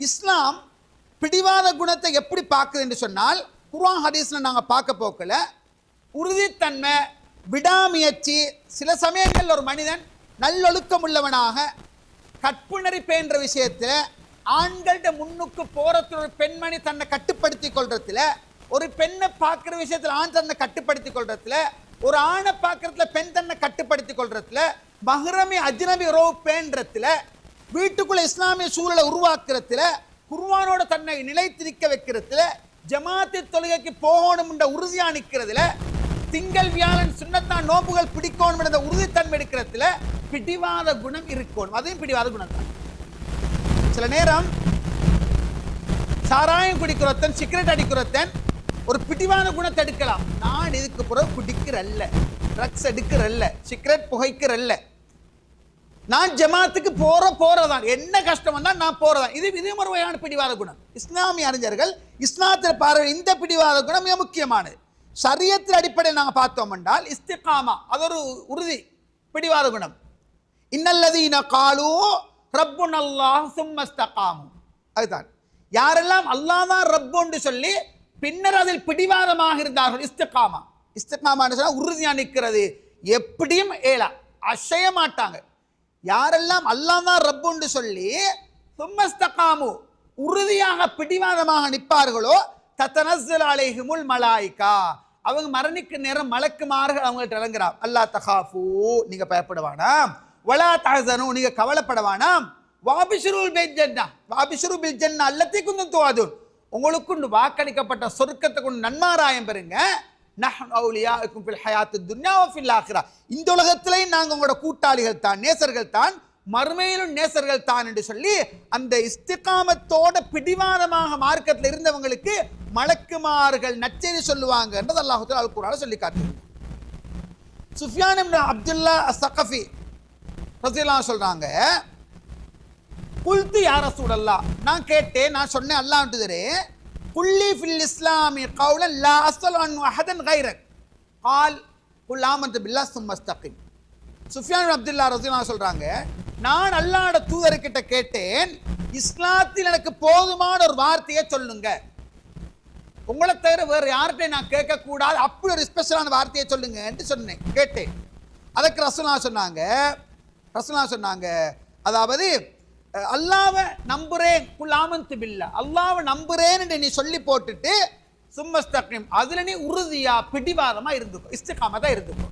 இஸ்லாம் பிடிவாத குணத்தை எப்படி பார்க்குது என்று சொன்னால் குர்ஆன் ஹதீஸில் நாங்கள் பார்க்க போக்கில். உறுதித்தன்மை விடாமுயற்சி சில சமயங்களில் ஒரு மனிதன் நல்லொழுக்கம் உள்ளவனாக கற்புணரி பேன்ற விஷயத்துல ஆண்கள்ட முன்னுக்கு போகிறத்துல ஒரு பெண்மணி தன்னை கட்டுப்படுத்தி கொள்றதுல ஒரு பெண்ணை பார்க்குற விஷயத்தில் ஆண் தன்னை கட்டுப்படுத்தி கொள்றதுல ஒரு ஆணை பார்க்குறதுல பெண் தன்னை கட்டுப்படுத்தி கொள்றதுல மஹ்ரமி அஜ்னபி உறவு பேன்றதுல வீட்டுக்குள்ள இஸ்லாமிய சூழலை உருவாக்குறதுல குர்வானோட தன்னை நிலைத்து நிற்க வைக்கிறதுல ஜமாத்தி தொழுகைக்கு போகணும் என்ற உறுதியா நிற்கிறதுல திங்கள் வியாழன் சுண்ணத்தான் நோம்புகள் பிடிக்கணும் என்ற உறுதித்தன்மை எடுக்கிறதுல பிடிவாத குணம் இருக்கணும். அதையும் பிடிவாத குணம் தான் சில நேரம் சாராயம் குடிக்கிறத்தன் சிகரெட் அடிக்கிறத்தன் ஒரு பிடிவான குணத்தை எடுக்கலாம். நான் இதுக்கு பிறகு குடிக்கிறல்ல ட்ரக்ஸ் எடுக்கிறல்ல சிகரெட் புகைக்கிறல்ல. நான் ஜமாத்துக்கு போற போறதான். என்ன கஷ்டம் வந்தால் நான் போறதான். இது இது ஒரு வகையான பிடிவாத குணம். இஸ்லாமிய அறிஞர்கள் இஸ்லாத்தில் பார்வை இந்த பிடிவாத குணம் மிக முக்கியமானது. சரியத்தின் அடிப்படையில் நாங்கள் பார்த்தோம் என்றால் இஸ்திகாமா அது ஒரு உறுதி பிடிவாத குணம். இன்னல்லதீன காலு ரப்பு அல்லாஹ் சும்மஸ்தகாமும் அதுதான். யாரெல்லாம் அல்லாஹ் தான் ரப்புன்னு சொல்லி பின்னர் அதில் பிடிவாதமாக இருந்தார்கள் இஸ்திகாமா. இஸ்திகாமான்னு சொன்னால் உறுதியாக நிற்கிறது எப்படியும் ஏழா அசைய மாட்டாங்க. யாரெல்லாம் அல்லாஹ் தான் ரப்புன்னு சொல்லி சும்மஸ்தகாமு உறுதியாக பிடிவாதமாக நிற்பார்களோ தத்தனஸ்ஸல் அலைஹிமுல் மலாயிகா. அவங்க மரணிக்கு நேரம் மலக்குமார்கள் அவங்கள்ட்ட இறங்குறான் அல்லாஹ் தகாஃபு நீங்க பயப்பட வேணாம் வலா தஹசனு நீங்க கவலைப்பட வேணாம் வாபிஷுருல் பில் ஜன்னா வாபிஷுரு பில் ஜன்னா அல்லத்தி குந்தும் உங்களுக்கு வாக்களிக்கப்பட்ட சொர்க்கத்தை கொண்டு நன்மாராயம் பெறுங்க. நஹ்னு அவுலியாக்கும் ஃபில் ஹயாத்து துன்யாவும் ஃபில் இந்த உலகத்திலையும் நாங்க உங்களோட கூட்டாளிகள் தான் நேசர்கள் தான். மறுமையிலும் நேசர்கள் தான் என்று சொல்லி அந்த இஸ்திகாமத்தோட பிடிவாதமாக மார்க்கத்தில் இருந்தவங்களுக்கு மலக்குமார்கள் நச்செய்தி சொல்லுவாங்கன்றது அல்லாஹத்தில் அல் குரான சொல்லி காட்டு சுஃபியான் அப்துல்லா சகஃபி ரசியல்லாஹு சொல்றாங்க குல்து யார சூழல்லா நான் கேட்டேன் நான் சொன்னேன் அல்லாஹ்ட்டுதரே குல்லி ஃபில் இஸ்லாமி கவுலன் லா அஸ்ஸல் அன் அஹதன் கைரக் கால் குல் ஆமன்து பில்லா சும்மஸ்தகிம் சுஃபியான் அப்துல்லா ரசூலா சொல்றாங்க நான் அல்லாட தூதர்கிட்ட கேட்டேன் இஸ்லாத்தில் எனக்கு போதுமான ஒரு வார்த்தையை சொல்லுங்க. உங்களை தவிர வேறு யார்கிட்ட நான் கேட்கக்கூடாது. அப்படி ஒரு ஸ்பெஷலான வார்த்தையை சொல்லுங்க சொன்னேன் கேட்டேன். அதுக்கு ரசூலா சொன்னாங்க ரசூலா சொன்னாங்க அதாவது அல்லாவை நம்புறேன். குல்லாமந்து பில்ல. அல்லாவை நம்புறேன் என்று நீ சொல்லி போட்டுட்டு சும்மஸ்தகிம் அதில் நீ உறுதியாக பிடிவாதமாக இருந்துக்கும் இஸ்திகாம தான் இருந்துக்கும்